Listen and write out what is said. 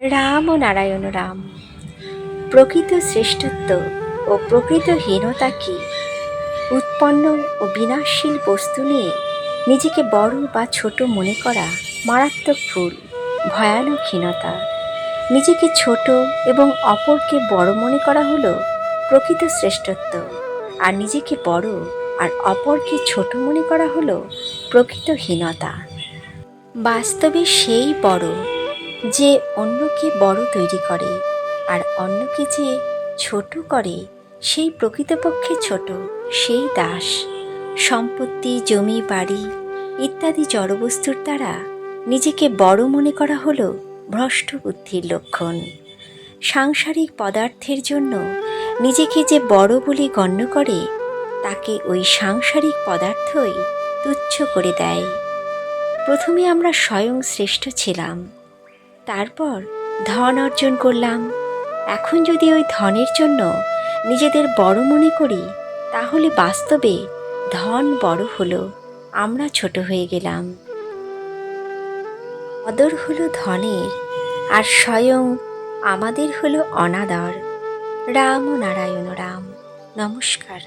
রাম ও নারায়ণ রাম, প্রকৃত শ্রেষ্ঠত্ব ও প্রকৃত হীনতা কি? উৎপন্ন ও বিনাশশীল বস্তু নিয়ে নিজেকে বড় বা ছোট মনে করা মারাত্মক ভুল, ভয়ানক হীনতা। নিজেকে ছোট এবং অপরকে বড় মনে করা হলো প্রকৃত শ্রেষ্ঠত্ব, আর নিজেকে বড় আর অপরকে ছোট মনে করা হলো প্রকৃত হীনতা। বাস্তবে সেই বড় যে অন্যকে বড় তৈরি করে আর অন্যকে যে ছোট করে, সেই প্রকৃতপক্ষে ছোট, সেই দাস। সম্পত্তি, জমি, বাড়ি ইত্যাদি জড়বস্তুর দ্বারা নিজেকে বড় মনে করা হলো ভ্রষ্ট বুদ্ধির লক্ষণ। সাংসারিক পদার্থের জন্য নিজেকে যে বড় বলে গণ্য করে, তাকে ওই সাংসারিক পদার্থই তুচ্ছ করে দেয়। প্রথমে আমরা স্বয়ং শ্রেষ্ঠ ছিলাম, তারপর ধন অর্জন করলাম। এখন যদি ওই ধনের জন্য নিজেদের বড় মনে করি, তাহলে বাস্তবে ধন বড় হলো, আমরা ছোট হয়ে গেলাম। অদর হলো ধনের আর স্বয়ং আমাদের হলো অনাদর। রাম ও নারায়ণ রাম। নমস্কার।